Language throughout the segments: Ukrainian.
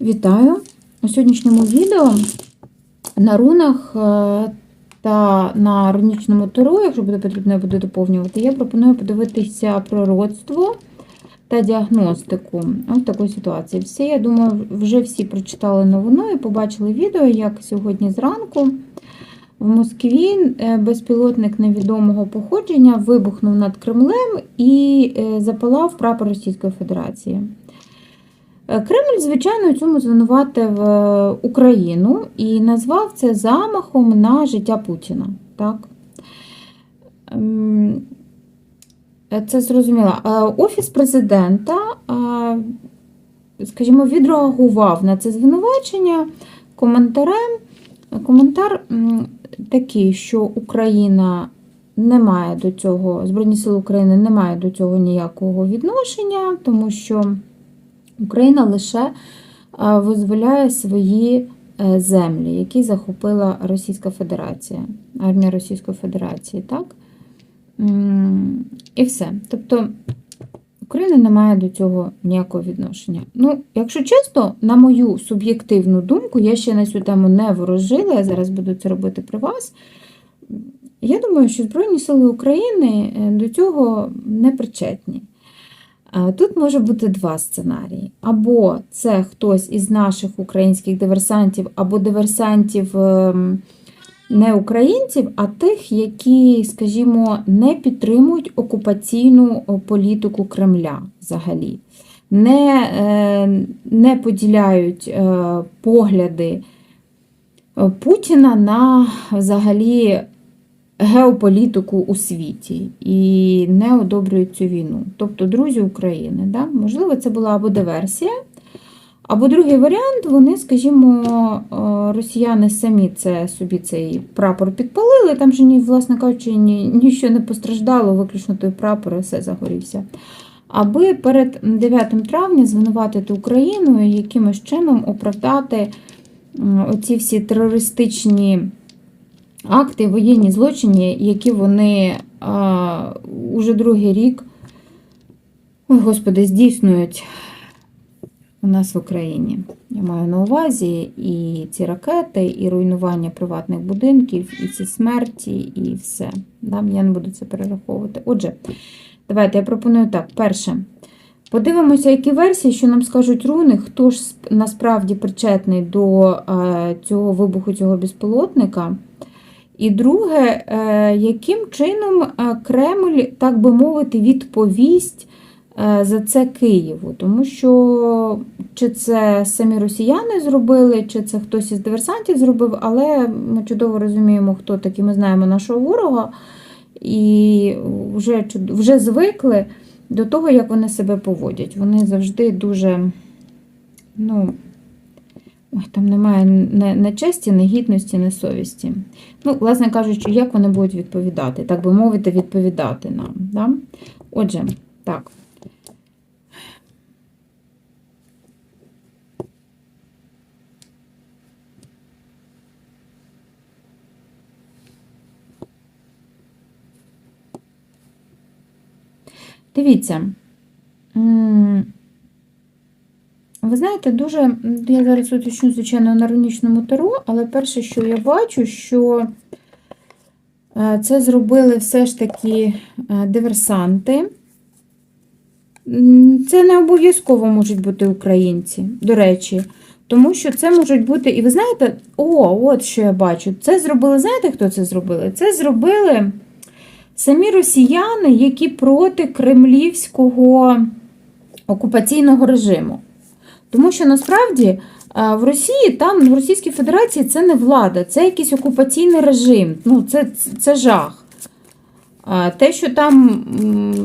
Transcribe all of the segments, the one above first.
Вітаю! У сьогоднішньому відео на рунах е, та на рунічному тару, якщо буде потрібно, я буду доповнювати, я пропоную подивитися пророцтво та діагностику ось такої ситуації. Всі, я думаю, вже всі прочитали новину і побачили відео, як сьогодні зранку в Москві е, безпілотник невідомого походження вибухнув над Кремлем і е, запалав прапор Російської Федерації. Е, Кремль, звичайно, у цьому звинуватив е, Україну і назвав це замахом на життя Путіна. Так? Ем, е, Це зрозуміло. Офіс президента, скажімо, відреагував на це звинувачення коментарем. Коментар такий, що Україна не має до цього, Збройні Сили України не мають до цього ніякого відношення, тому що. Україна лише визволяє свої е, землі, які захопила Російська Федерація, армія Російської Федерації, так? І все. Тобто Україна не має до цього ніякого відношення. Ну, якщо чесно, на мою суб'єктивну думку, я ще на цю тему не ворожила, я зараз буду це робити при вас. Я думаю, що Збройні Сили України е, до цього не причетні. Е, Тут може бути два сценарії. Або це хтось із наших українських диверсантів, або диверсантів ем, не українців, а тих, які, скажімо, не підтримують окупаційну політику Кремля взагалі, не, е, не поділяють е, погляди е, Путіна на взагалі геополітику у світі і не одобрюють цю війну. Тобто друзі України. Да? Можливо, це була або диверсія, або другий варіант, вони, скажімо, е, росіяни самі це собі цей прапор підпалили. Там же, власне кажучи, ні, нічого не постраждало, виключно той прапор і все загорівся. Аби перед 9 травня звинуватити Україну і якимось чином оправдати оці всі терористичні акти, воєнні злочини, які вони а, уже другий рік, ой, господи, здійснюють у нас в Україні. Я маю на увазі і ці ракети, і руйнування приватних будинків, і ці смерті, і все. Да? Я не буду це перераховувати. Отже, давайте я пропоную так. Перше. Подивимося, які версії, що нам скажуть руни, хто ж насправді причетний до е, цього вибуху цього безпілотника. І друге, е, яким чином е, Кремль, так би мовити, відповість е, за це Києву? Тому що чи це самі росіяни зробили, чи це хтось із диверсантів зробив, але ми чудово розуміємо, хто такий, ми знаємо нашого ворога, і вже, вже звикли до того, як вони себе поводять. Вони завжди дуже, ну, ой, там немає не, не честі, не гідності, не совісті. Ну, власне кажучи, як вони будуть відповідати, так би мовити, відповідати нам. Да? Отже, так. Дивіться. М, Ви знаєте, дуже. Я зараз уточню, звичайно, на рунічному таро, але перше, що я бачу, що е, це зробили все ж таки е, диверсанти. Це не обов'язково можуть бути українці, до речі. Тому що це можуть бути, і ви знаєте, о, от що я бачу. Це зробили, знаєте, хто це зробили? Це зробили самі росіяни, які проти кремлівського окупаційного режиму. Тому що насправді в Росії, там в Російській Федерації це не влада, це якийсь окупаційний режим. Ну, це, це жах. Те, що там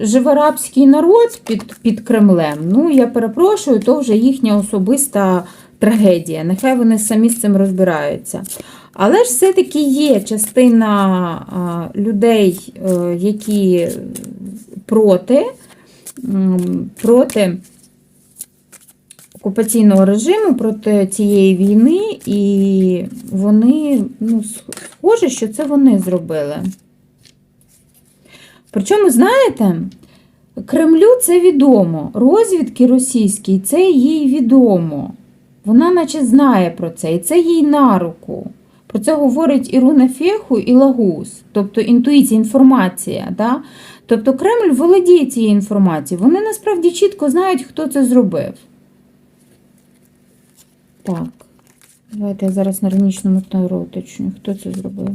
живе рабський народ під, під Кремлем, ну я перепрошую, то вже їхня особиста трагедія. Нехай вони самі з цим розбираються. Але ж все-таки є частина людей, е, які проти, проти окупаційного режиму, проти цієї війни, і вони, ну, схоже, що це вони зробили. Причому, знаєте, Кремлю це відомо. Розвідки російській це їй відомо. Вона наче знає про це, і це їй на руку. Про це говорить і Руна Феху, і Лагус, тобто інтуїція, інформація. Да? Тобто Кремль володіє цією інформацією. Вони насправді чітко знають, хто це зробив. Так, давайте я зараз на ранічному тару уточню, хто це зробив.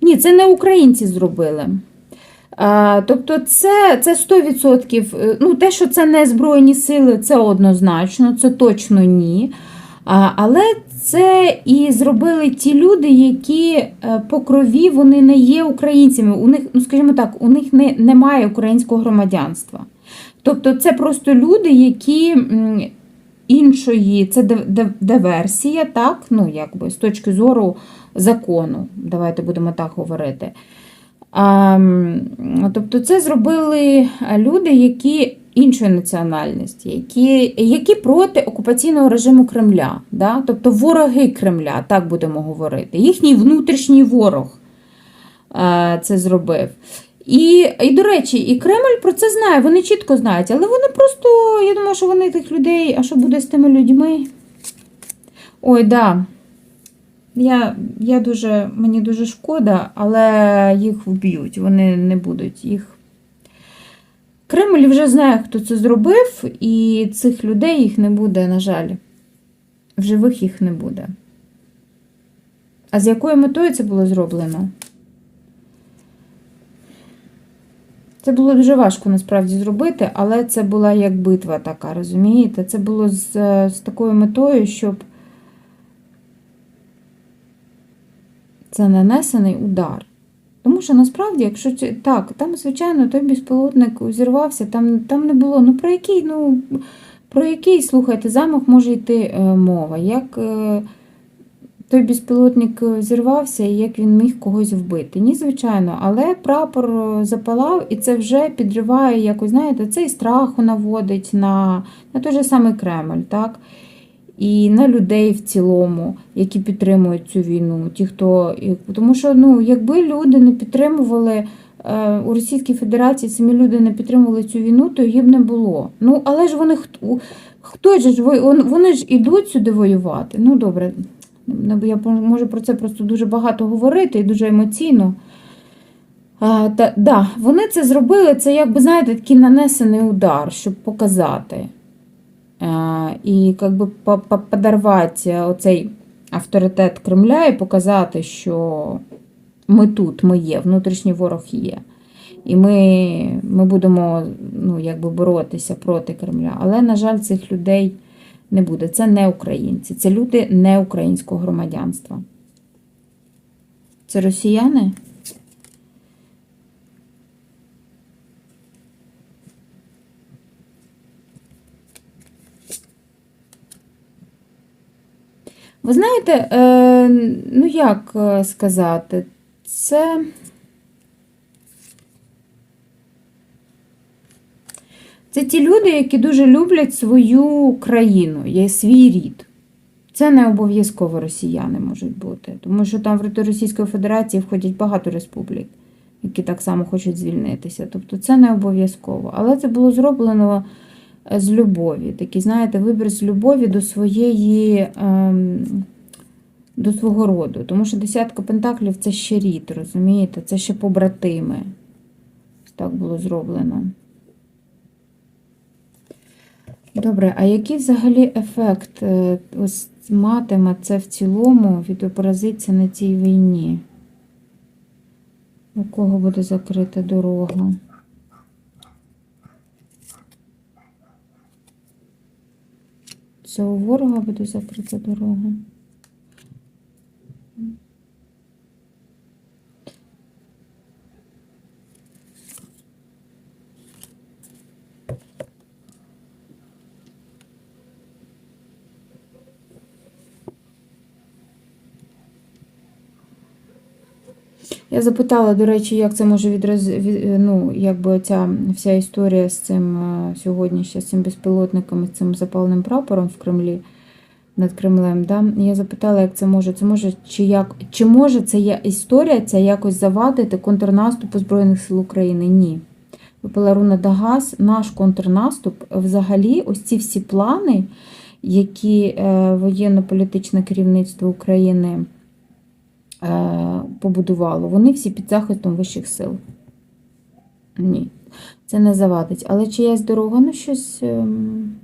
Ні, це не українці зробили. А, тобто, це, це 100%. е, Ну, те, що це не Збройні сили, це однозначно, це точно ні. А, але це і зробили ті люди, які е, по крові вони не є українцями. У них, ну скажімо так, у них не, немає українського громадянства. Тобто, це просто люди, які іншої, це див- див- диверсія, так, ну якби з точки зору закону. Давайте будемо так говорити. А, тобто, це зробили люди, які іншої національності, які, які проти окупаційного режиму Кремля, да? тобто вороги Кремля, так будемо говорити. Їхній внутрішній ворог е, це зробив. І, і, до речі, і Кремль про це знає, вони чітко знають, але вони просто, я думаю, що вони тих людей, а що буде з тими людьми? Ой, да. Я, я дуже, мені дуже шкода, але їх вб'ють, вони не будуть їх. Кремль вже знає, хто це зробив, і цих людей їх не буде, на жаль. В живих їх не буде. А з якою метою це було зроблено? Це було дуже важко насправді зробити, але це була як битва така, розумієте? Це було з, з такою метою, щоб це нанесений удар. Тому що насправді, якщо так, там, звичайно, той безпілотник зірвався, там, там не було. Ну про який, ну, про який, слухайте, замах може йти е, мова? Як е, той безпілотник е, зірвався і як він міг когось вбити? Ні, звичайно, але прапор е, запалав, і це вже підриває якось, знаєте, це страху наводить на, на той же самий Кремль, так? і на людей в цілому, які підтримують цю війну. Ті, хто... Тому що ну, якби люди не підтримували е, у Російській Федерації, самі люди не підтримували цю війну, то її б не було. Ну, але ж вони хто, хто ж во- вони ж ідуть сюди воювати. Ну, добре, я можу про це просто дуже багато говорити і дуже емоційно. А, та, да, вони це зробили, це, якби, знаєте, такий нанесений удар, щоб показати. А, і как би по- по- подорвати оцей авторитет Кремля і показати, що ми тут, ми є, внутрішній ворог є. І ми, ми будемо ну, якби боротися проти Кремля. Але, на жаль, цих людей не буде. Це не українці, це люди не українського громадянства. Це росіяни? Ви знаєте, е, ну як е, сказати, це. Це ті люди, які дуже люблять свою країну, є свій рід. Це не обов'язково росіяни можуть бути, тому що там в Російської Федерації входять багато республік, які так само хочуть звільнитися. Тобто це не обов'язково. Але це було зроблено е, з любові. Такий, знаєте, вибір з любові до своєї. Ем, до свого роду. Тому що десятка пентаклів це ще рід, розумієте? Це ще побратими. Так було зроблено. Добре, а який взагалі ефект е, ось матиме це в цілому відобразиться на цій війні? У кого буде закрита дорога? У ворога буде закрита дорога? Я запитала, до речі, як це може відраз... ну, якби ця вся історія з цим е, сьогодні ще з цим безпілотником, і цим запаленим прапором в Кремлі над Кремлем. Да? Я запитала, як це може, це може, чи як чи може ця історія ця якось завадити контрнаступу Збройних сил України? Ні. випала руна Дагас, наш контрнаступ, взагалі, ось ці всі плани, які е, воєнно-політичне керівництво України побудувало, вони всі під захистом вищих сил. Ні, це не завадить. Але чиясь дорога, ну щось. ем,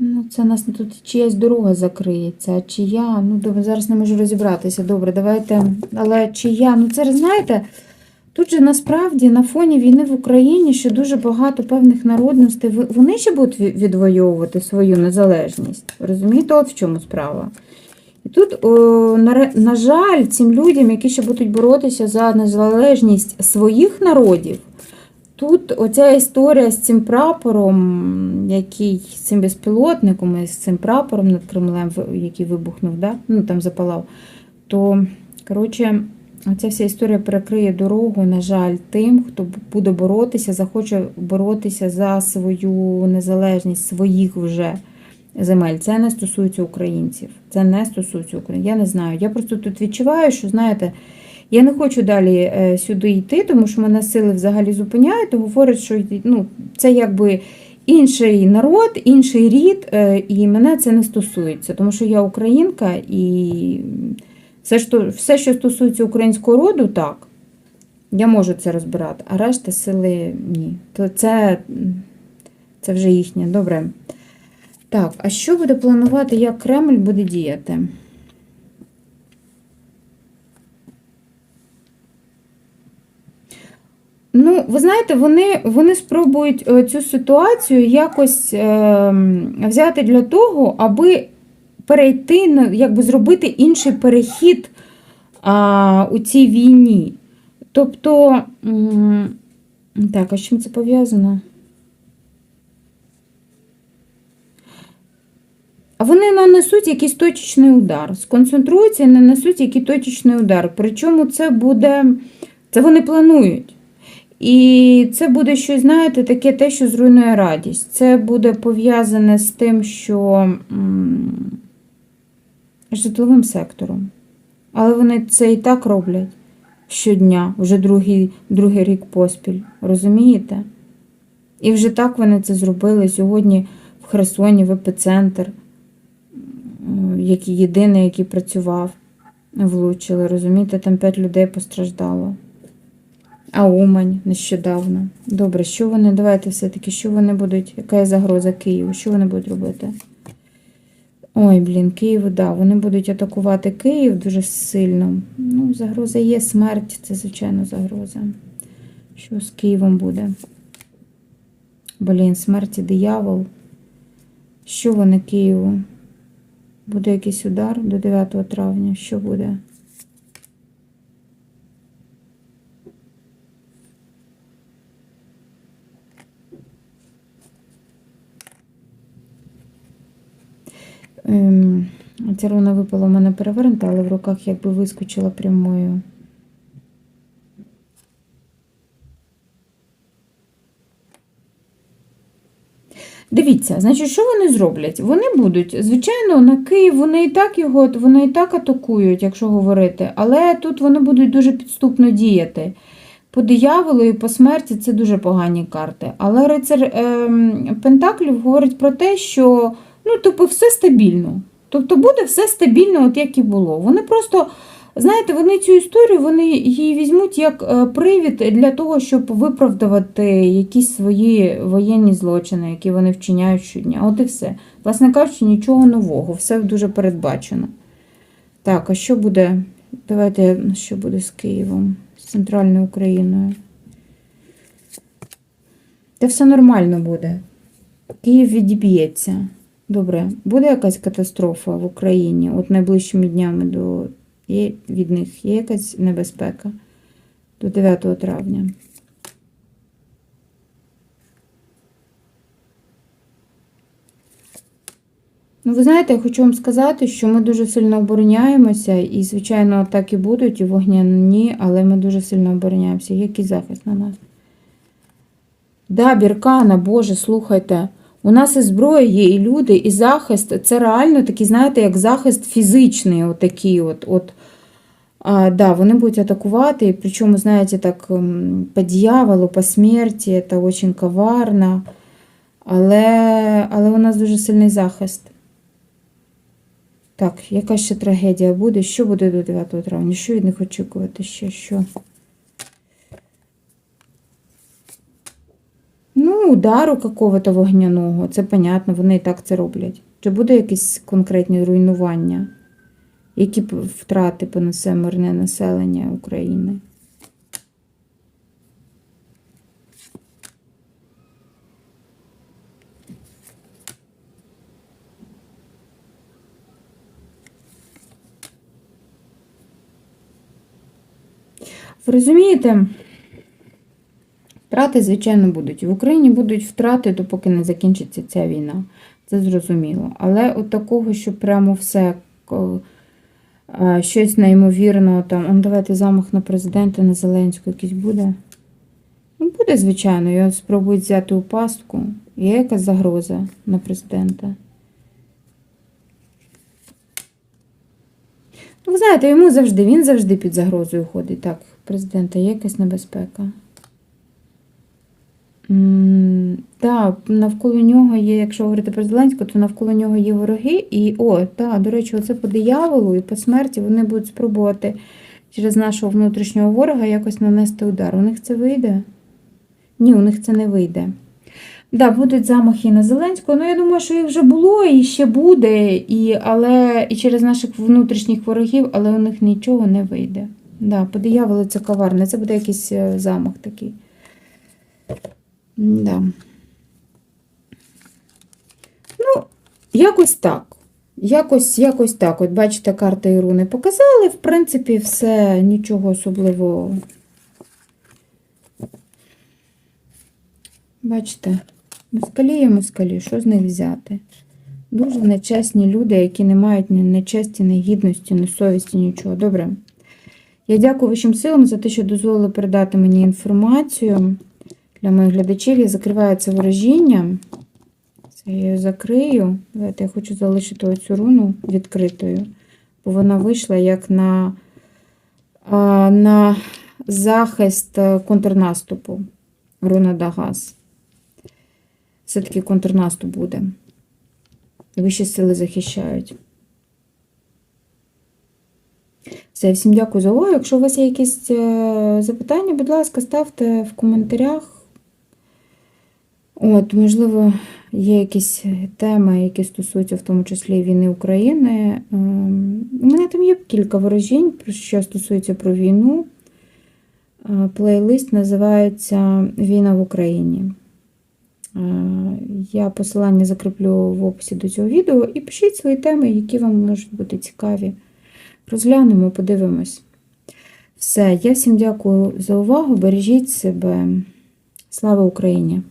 Ну, це нас тут чиясь дорога закриється, а чия, ну зараз не можу розібратися. Добре, давайте. Але чия, ну це знаєте, тут же насправді на фоні війни в Україні, що дуже багато певних народностей, вони ще будуть відвоювати свою незалежність. Розумієте, от в чому справа. І тут, о, на, на жаль, цим людям, які ще будуть боротися за незалежність своїх народів, Тут оця історія з цим прапором, який з цим безпілотником і з цим прапором над Кремлем, який вибухнув, да? ну там запалав, то, коротше, оця вся історія перекриє дорогу, на жаль, тим, хто буде боротися, захоче боротися за свою незалежність, своїх вже земель. Це не стосується українців. Це не стосується українців. Я не знаю. Я просто тут відчуваю, що, знаєте, я не хочу далі е, сюди йти, тому що мене сили взагалі зупиняють, і говорять, що ну, це якби інший народ, інший рід, е, і мене це не стосується, тому що я українка і все, що, все, що стосується українського роду, так. Я можу це розбирати, а решта сили ні. То це, це вже їхнє. Добре. Так, а що буде планувати, як Кремль буде діяти? Ну, ви знаєте, вони, вони спробують е, цю ситуацію якось е, взяти для того, аби перейти, якби зробити інший перехід а, у цій війні. Тобто, так, а з чим це пов'язано? Вони нанесуть якийсь точечний удар, сконцентруються і нанесуть якийсь точечний удар. Причому це буде, це вони планують. І це буде щось, знаєте, таке те, що зруйнує радість. Це буде пов'язане з тим, що м, житловим сектором. Але вони це і так роблять щодня, вже другий, другий рік поспіль. Розумієте? І вже так вони це зробили сьогодні в Херсоні, в епіцентр, який єдиний, який працював, влучили. Розумієте, там п'ять людей постраждало. А Умань нещодавно. Добре, що вони, давайте все-таки, що вони будуть, яка є загроза Києву? Що вони будуть робити? Ой, блін, Київ, да, вони будуть атакувати Київ дуже сильно. Ну, загроза є, смерть, це, звичайно, загроза. Що з Києвом буде? Блін, смерть і диявол. Що вони Києву? Буде якийсь удар до 9 травня. Що буде? Ця руна випала в мене перевернута, але в руках якби вискочила прямою. Дивіться, значить, що вони зроблять? Вони будуть, звичайно, на Київ вони і так його, вони і так атакують, якщо говорити, але тут вони будуть дуже підступно діяти. По дияволу і по смерті це дуже погані карти. Але рицар ем, Пентаклів говорить про те, що ну, типу, все стабільно. Тобто буде все стабільно, от як і було. Вони просто, знаєте, вони цю історію вони її візьмуть як е, привід для того, щоб виправдувати якісь свої воєнні злочини, які вони вчиняють щодня. От і все. Власне кажучи, нічого нового, все дуже передбачено. Так, а що буде? Давайте, що буде з Києвом, з центральною Україною? Та все нормально буде. Київ відіб'ється. Добре, буде якась катастрофа в Україні от найближчими днями до є від них є якась небезпека до 9 травня. Ну, ви знаєте, я хочу вам сказати, що ми дуже сильно обороняємося, і, звичайно, так і будуть, і вогняні, але ми дуже сильно обороняємося. Який захист на нас? Да, Біркана, Боже, слухайте. У нас і зброя є, і люди, і захист. Це реально такий, знаєте, як захист фізичний, отакий от. от. А, да, вони будуть атакувати, і причому, знаєте, так по дьяволу, по смерті, це дуже коварно. Але, але у нас дуже сильний захист. Так, яка ще трагедія буде? Що буде до 9 травня? Що від них очікувати? Ще що? Ну, удару какого-то вогняного, це понятно, вони і так це роблять. Чи буде якісь конкретні руйнування? Які втрати понесе мирне населення України? Ви розумієте? Втрати, звичайно, будуть. В Україні будуть втрати, допоки не закінчиться ця війна. Це зрозуміло. Але от такого, що прямо все щось неймовірно, там, давайте замах на президента, на Зеленського якийсь буде. Ну, буде, звичайно, його спробують взяти у пастку. Є якась загроза на президента. Ну, ви знаєте, йому завжди, він завжди під загрозою ходить. Так, президента, є якась небезпека. Так, навколо нього є, якщо говорити про Зеленського, то навколо нього є вороги. І, о, так, до речі, оце по дияволу і по смерті вони будуть спробувати через нашого внутрішнього ворога якось нанести удар. У них це вийде? Ні, у них це не вийде. Да, будуть замахи на Зеленського. Ну, я думаю, що їх вже було і ще буде, і, але, і через наших внутрішніх ворогів, але у них нічого не вийде. Да, по дияволу це коварне. Це буде якийсь е, замах такий. Да. Ну, якось так. Якось, якось так. От бачите, карти і руни показали. В принципі, все, нічого особливого. Бачите, москалі є москалі, що з них взяти? Дуже нечесні люди, які не мають ні нечесті, ні гідності, ні совісті, нічого. Добре. Я дякую вашим силам за те, що дозволили передати мені інформацію для моїх глядачів. Я закриваю це ворожіння. Це я її закрию. Давайте я хочу залишити оцю руну відкритою, бо вона вийшла як на, на захист контрнаступу. Руна Дагас. Все-таки контрнаступ буде. Вищі сили захищають. Все, всім дякую за увагу. Якщо у вас є якісь е, запитання, будь ласка, ставте в коментарях. От, можливо, є якісь теми, які стосуються в тому числі війни України. Ем, У мене там є кілька ворожінь, що стосується про війну. Е, Плейлист називається Війна в Україні. Е, Я посилання закріплю в описі до цього відео і пишіть свої теми, які вам можуть бути цікаві. Розглянемо, подивимось. Все, я всім дякую за увагу. Бережіть себе. Слава Україні!